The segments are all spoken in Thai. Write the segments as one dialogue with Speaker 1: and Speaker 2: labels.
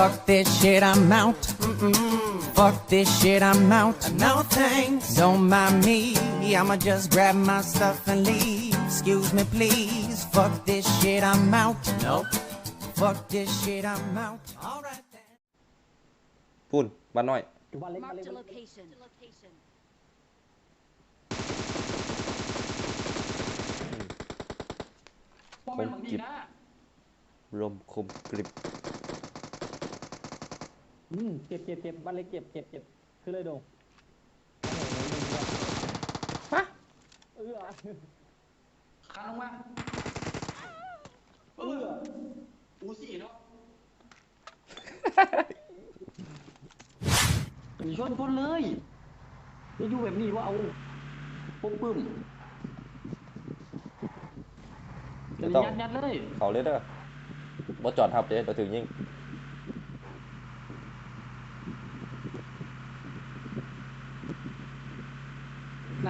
Speaker 1: Fuck this shit, I'm out. Mm-mm. Fuck this shit, I'm out. No thanks. Don't mind me. I'ma just grab my stuff and leave. Excuse me, please. Fuck this shit, I'm out. Nope. Fuck this shit, I'm out. Alright then.
Speaker 2: พุ่นบ้านน้อย
Speaker 3: อยู่บ้านเล็กบ้าน
Speaker 4: Marked
Speaker 3: เล็ก
Speaker 4: a
Speaker 3: บ้านเล็ก
Speaker 4: location. Location.
Speaker 3: ป้อมเป็นบางทีนะ
Speaker 2: ลมคมกริบ
Speaker 3: อืมเก็บเก็บเก็บบ้านเล็กเก็บเก็บเก็บคือเลยโดงฮะเอื้อ
Speaker 5: คันลงมา
Speaker 3: เอื้อ
Speaker 5: อูสี่เนาะ
Speaker 3: อย่าชนคนเลยจะอยู่แบบนี้ว่าเอาปุ๊บปึ้มจะยัดยัดเลย
Speaker 2: เขาเลยเด้อบ่จอดทับเด้เดี๋ยวถึงยิง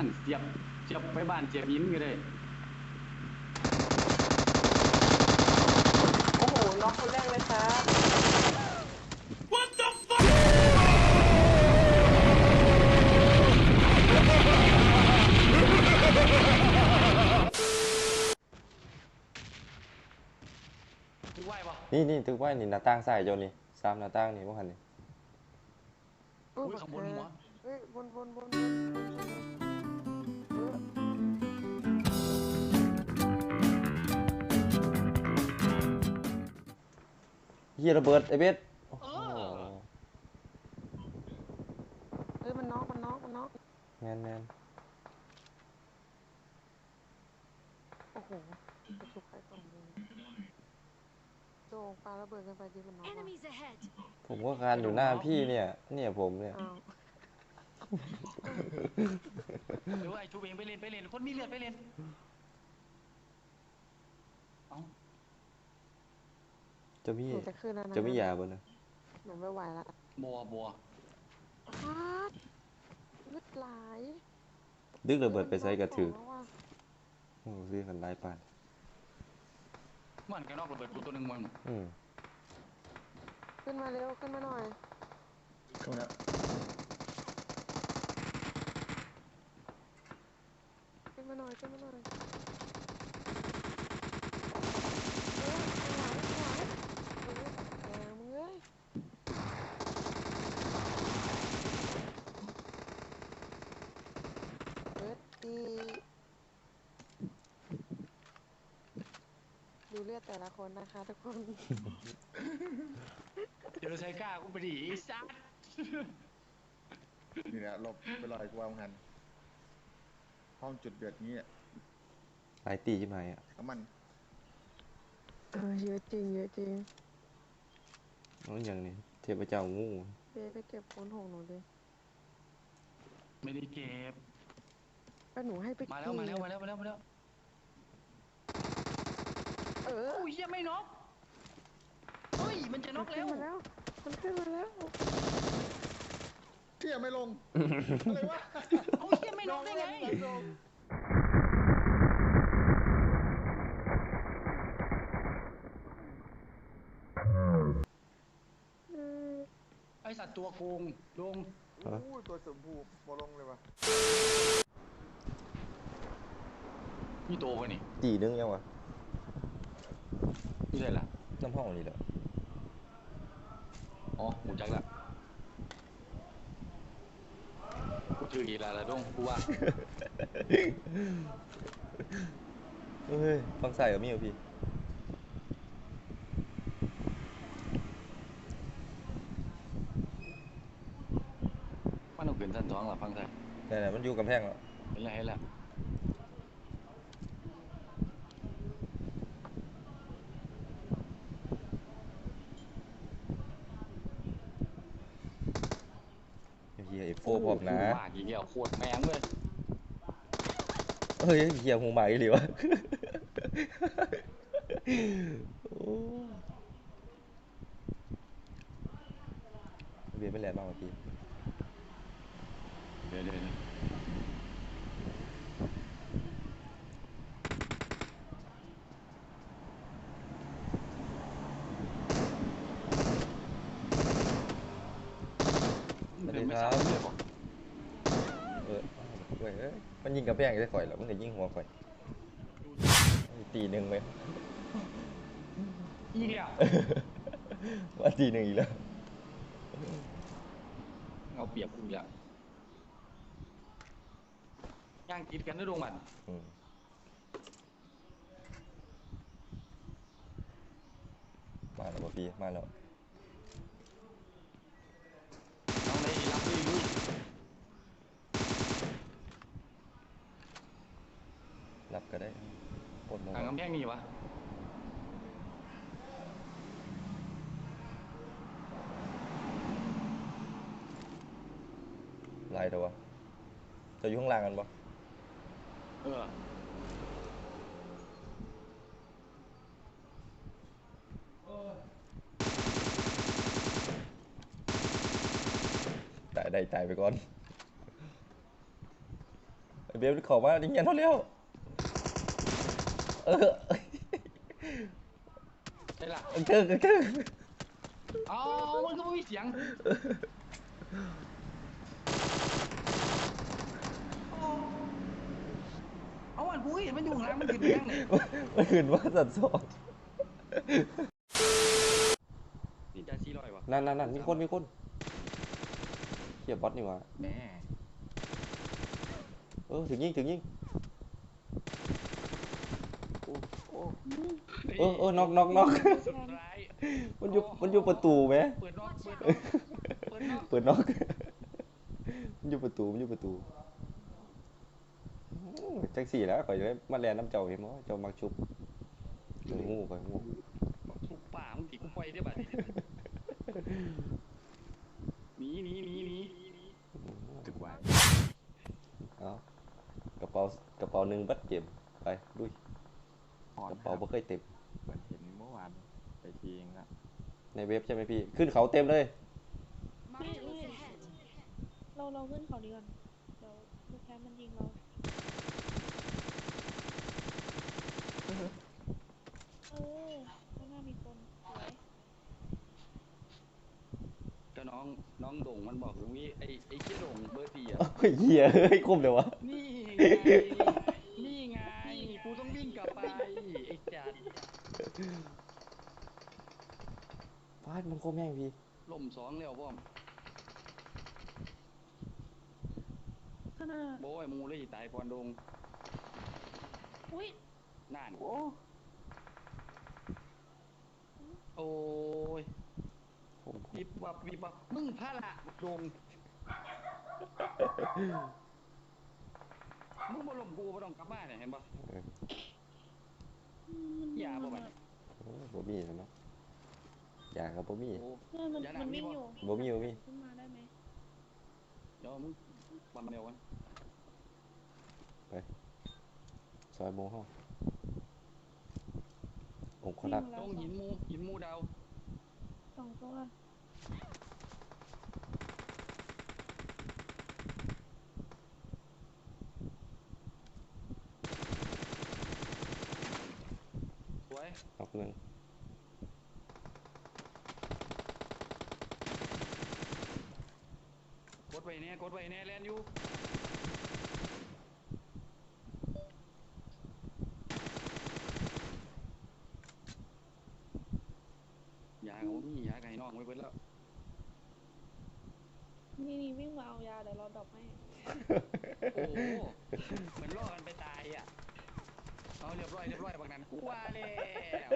Speaker 5: นั่นเสียบเสียบไปบ้านเสียบหินก็ได้
Speaker 6: โอ้โหน็อกคนแรกเลยครับ
Speaker 5: ถือไหวปะ
Speaker 2: นี่นี่ถึงว่านี่หน้าต่างใส่โยนนี่สามหน้าต่างนี่บ่คันนี่
Speaker 5: อุ้ยข้างบนหัว
Speaker 6: เฮ้ยบนบนบนบนเออ
Speaker 2: เฮียระเบิดไอ้เบสโอ้โห
Speaker 6: เฮ้ยมันน็อกมันน็อกมันน็อก
Speaker 2: แมนแมน
Speaker 6: โอ้โหจะชุบใครก่อนดีโดงปาระเบิดกันไปดีมันน็อกว่ะ
Speaker 4: Enemies ahead.
Speaker 2: ผมก็การอยู่หน้าพี่เนี่ย เนี่ยผมเนี่ย
Speaker 6: อ้าว
Speaker 5: หรือว่าไอ้ชูเองไปเล่นไปเล่นคนมีเลือดไปเล่นเอ้า
Speaker 2: จะมี
Speaker 6: หนูจะขึ้นแล้วนะ
Speaker 2: จะมียาบ่นะ
Speaker 6: หนูไม่ไหวละ
Speaker 5: บัวบัว
Speaker 6: ฮาดเลือดไหล
Speaker 2: ดึกระเบิดไปใส่กระถือ
Speaker 6: แล้วว่ะ
Speaker 2: โอ้ซื้อกันหลายปาน
Speaker 5: มันกันนอกระเบิดกูตัวหนึ่งมัน
Speaker 2: อืม
Speaker 6: ขึ้นมาเร็วขึ้นมาหน่อย
Speaker 5: เข้าแล้ว
Speaker 6: ขึ้นมาหน่อยขึ้น มาหน่อยเอ้ยม่ไหวไม่อยแกมึงเอ้ยเบิร์ดดีดูเลือดแต่ละคนนะคะ ทุกคน
Speaker 5: เดี๋ยวใช้กล้ากูไปดิไอ้ซัด
Speaker 7: นี่แหละหลบไปลอยกวางหัน ห้องจุดเดือดนี้อะ
Speaker 2: หลายตีใช่ไหมอะ
Speaker 7: น้ำมัน
Speaker 6: เออเยอะจริงเยอะจริง
Speaker 2: น้องอย่างนี้เทพเจ้างู
Speaker 6: เบไปเก็บโคนหงหนูดิ
Speaker 5: ไม่ได้เก็บ
Speaker 6: ก็หนูให้ไป
Speaker 5: มา
Speaker 6: เก็บ
Speaker 5: แล้วมาแล้วมาแล้วมาแล้วมาแล้ว
Speaker 6: เออ
Speaker 5: โอ้ยยังไม่น็อกเฮ้ยมันจะน็
Speaker 6: มั
Speaker 5: อนก
Speaker 6: ขึ้
Speaker 5: แล้
Speaker 6: น
Speaker 5: ว
Speaker 6: มาแล้วมันขึ้นมาแล้ว
Speaker 7: เที่ยไม่ลงอะไรวะ
Speaker 5: โอ้ยยังไม่น็อกได้ไง
Speaker 7: ลง
Speaker 6: เออ
Speaker 5: ไอสัตว์ตัวโกงลง
Speaker 7: อู้ตัวสมบูรณ์บอลงเลยวะ
Speaker 5: นี่โตไปนี่
Speaker 2: ตีนึงยังวะ
Speaker 5: นี่เลยล่ะ
Speaker 2: น้ำห้องนี่แหละ
Speaker 5: อ๋อหมูจักละกู ถือกี่ลาละดงกูว่า
Speaker 2: เฮ้ยฟังใส่กับมีเหรอพี่
Speaker 5: มันต้องเกินสั้นท้องหรอฟังไทย
Speaker 2: ไหนๆมันอยู่กำแพงแล้ว
Speaker 5: เห็นแล้วเห็นแล้ว
Speaker 2: เฮียเอฟโฟพร้อมนะ
Speaker 5: ว่ากี่เกี่ยวโคตรแมงเลย
Speaker 2: เฮ้ยเฮียหูใหม่หรือวะ โอ้เบียร์ไม่แรงมากกว่าพี่
Speaker 5: เดี๋ยวเดี๋ยวเดี๋ยว
Speaker 2: วัส
Speaker 5: เดิ
Speaker 2: ดี
Speaker 5: นไม่
Speaker 2: ครั
Speaker 5: ซ้ำ
Speaker 2: บ
Speaker 5: เลยบอก
Speaker 2: เออ เว้ยเอ้ยมันยิงกระแพงได้ข่อยแล้วมันก็ยิงหัวข่อยตีหนึ่งไหม
Speaker 5: อีกแล้ว
Speaker 2: ว่าตีหนึ่งอีกแล้ว
Speaker 5: เอาเปรียบกูอีกแล้วย่างติดกันด้วยดวงมัน
Speaker 2: อืมมาแล้วบ่พี่มาแล้ว
Speaker 5: เอาเลยรับด้วยลุย
Speaker 2: รับก็ได้ปนมา
Speaker 5: ทาง กำแพงนี่วะ
Speaker 2: ลายตัวจะอยู่ข้างล่างกันปะ
Speaker 5: เออ
Speaker 2: ตายได้ตายไปก่อนไอเบลขอมาดิเงี้ยเท่าเร็ว เออ
Speaker 5: ได้ละ
Speaker 2: เออเกิงเกิง
Speaker 5: เอามันก็ไม่มีเสียงเอาอันกูเห็นมันอยู่ข้างล่างมันขึ้นไปยังไหน
Speaker 2: มันขึ้นว่าสัตว์สอง
Speaker 5: นี่จะสี่ร้อยวะ
Speaker 2: นั่นนั่นนั่นมีคนมีคนเขียบบอสนี่ว่า
Speaker 5: แหม
Speaker 2: เออถึงยิงถึงยิง เออเออน็อกนอกนอก
Speaker 5: สุดท้าย
Speaker 2: มันอยู่มันอยู่ประตูไหม
Speaker 5: เปิดนอกเปิดนอกเปิดนอก
Speaker 2: เปิดนอกมันอยู่ประตูมันอยู่ประตูอู้จังสี่แล้วข่อยจะได้มาแลนน้ำเจ้าเห็นมั้ยเจ้ามักชุบข่อยงูข่อยงู
Speaker 5: ทุกป่ามึงติกูไปได้บัดหนีหนีหนีหนีถึกว่า
Speaker 2: เอากระเป๋ากระเป๋าหนึ่งบัดเจ็บไปดุย กระเป๋าบ่เคยเต็ม
Speaker 4: เหมือนเห็นเมื่อวานไปทีเองละ
Speaker 2: ในเว็บใช่ไหมพี่ ขึ้นเขาเต็มเลย
Speaker 6: นี่นี่เราเราขึ้นเขาดีก่อนเดี๋ยวลูกแพ้มันยิงเราเออข้างหน้ามีคนสวย
Speaker 5: ก็น้องน้องโด่งมันบอกตรงนี้ไอ้ไอ้เจ้าโด่งเบอร์สี่อะ
Speaker 2: เฮ้ยเหี้ยเฮ้ยคุ้มเลยวะ
Speaker 5: นี่ไงนี่ไงกูต้องวิ่งกลับไปไอ้จัด
Speaker 2: ฟาดมันโคมแม่งพี่
Speaker 5: ล่มสองแล้วพ่อม
Speaker 6: ข้างหน้า
Speaker 5: โบยมูเลยตายพรดง
Speaker 6: อุ้ย
Speaker 5: น่าน
Speaker 6: โอ้
Speaker 5: โอ้ย
Speaker 2: โคม
Speaker 5: วิบวับวิบวับมึงพระละดงมึงบ่ลมกูบ่ต้องกลับบ้านเนี่ยเห็นปะ
Speaker 2: เออ
Speaker 5: อย่าบ่บัด
Speaker 2: โอ้บ่ มีแล้วเนาะอยากกับบ่มี
Speaker 5: โอ้
Speaker 6: เนี่ยมัน
Speaker 5: อย่าดั
Speaker 6: มัน
Speaker 5: ง
Speaker 6: วิ่ง
Speaker 5: นี่
Speaker 6: อ
Speaker 5: บ่
Speaker 6: ยู่
Speaker 2: บ่มีบ่มี
Speaker 6: ขึ้นมาได้ไหม
Speaker 5: เดี๋ยวมึงปั๊มเร็วกัน
Speaker 2: ซอยโมงเฮาผมขอ
Speaker 6: วิ่ง
Speaker 2: รับ
Speaker 6: มาแล้
Speaker 5: ต้
Speaker 6: ว
Speaker 5: องหินมูหินมูดาว
Speaker 6: สองตัว
Speaker 5: สวย
Speaker 2: นอกหนึง
Speaker 5: กดไว้แน่กดไว้แน่แลนอยู่ยาเขามียาไก่นอกไว้เบิดแล้ว
Speaker 6: นี่นี่วิ่งมาเอายาเดี๋ยวเราดรอปให้
Speaker 5: โอ้โหเหมือนล่อกันไปตายอะเอาเรียบร้อยเรียบร้อยบางนั้นกูว่าแล้ว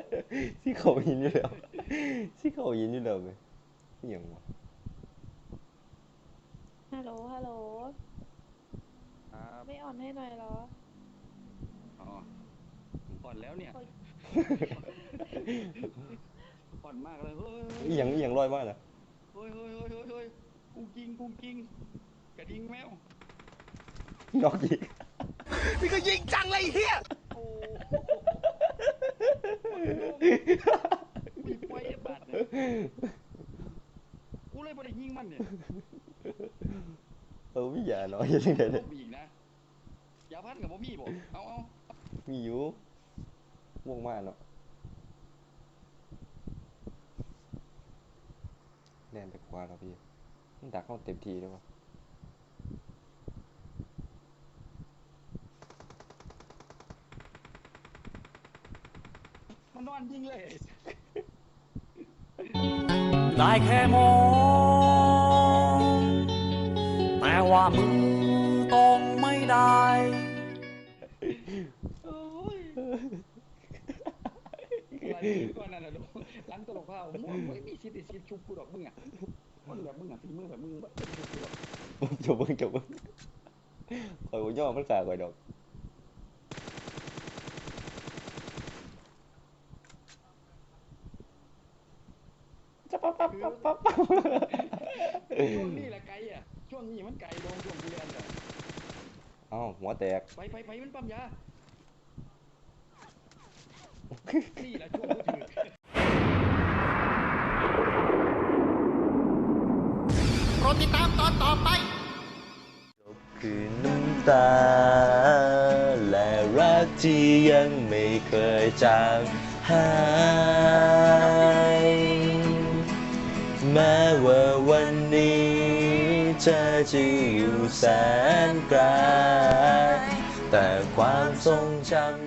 Speaker 2: ที่เขายินอยู่แล้วที่เขายินอยู่แล้วเลยอหย่างวะ
Speaker 6: ฮัล โหล ฮัลโหล
Speaker 4: ครับ
Speaker 6: ไม่อ่อนให้หน่อยเหรอ
Speaker 5: อ๋ออ่อนแล้วเนี่ย
Speaker 6: โอ๊ย
Speaker 5: อ่อนมากเลยเฮ้ย
Speaker 2: อหย่างอหย่างลอยมากนะ
Speaker 5: เฮ้ยเฮ้ยเฮ้ยเฮ้ยเฮ้ยกูกิงกูกิงกระดิ่งแมว
Speaker 2: นอกอีก
Speaker 5: โอ้มีไฟบาดเนี่ยกูเลยบ่ได้ยิงมันเนี่ย
Speaker 2: เออวิญญาณเนาะยังไง
Speaker 5: ล
Speaker 2: เนี่ย
Speaker 5: บอีกนะยาพันกับบ่มีบ่เอาเอา
Speaker 2: มีอยู่ม่วงมากเนาะแน่นไปกว่าเราพี่มันดักเข้าเต็มทีเลยวะ
Speaker 5: มันนอนยิงเลย
Speaker 8: ได้แค่มองแต่ว่ามือ
Speaker 5: ก่อนนั่นน่ะลูกหลังตลกข้าวมึงไม่มีสิทธิ์สิทธิ์ชุบกูดอกมึงอะคนแบบมึงอะฝีมือแบบมึงแบบชุบกูดอก
Speaker 2: จบมึงจบมึงคอยบ่ย่อมันขาคอยดอกจะปั๊บปั๊บปั๊บปั๊บปั๊บ
Speaker 5: ช่วงนี้แหละไกลอะช่วงนี้มันไกลโดนช่วงกูเรียนอะ
Speaker 2: เอ้าหัวแตก
Speaker 5: ไปไปไปมันปั๊มยา นี่แหละช่วงกูถือ
Speaker 1: โปรดติดตามตอนต่อไป
Speaker 2: คือน้ำตา และรักที่ยังไม่เคยจางหายแม้ว่าวันนี้เธอจะอยู่แสนไกลแต่ความทรงจำ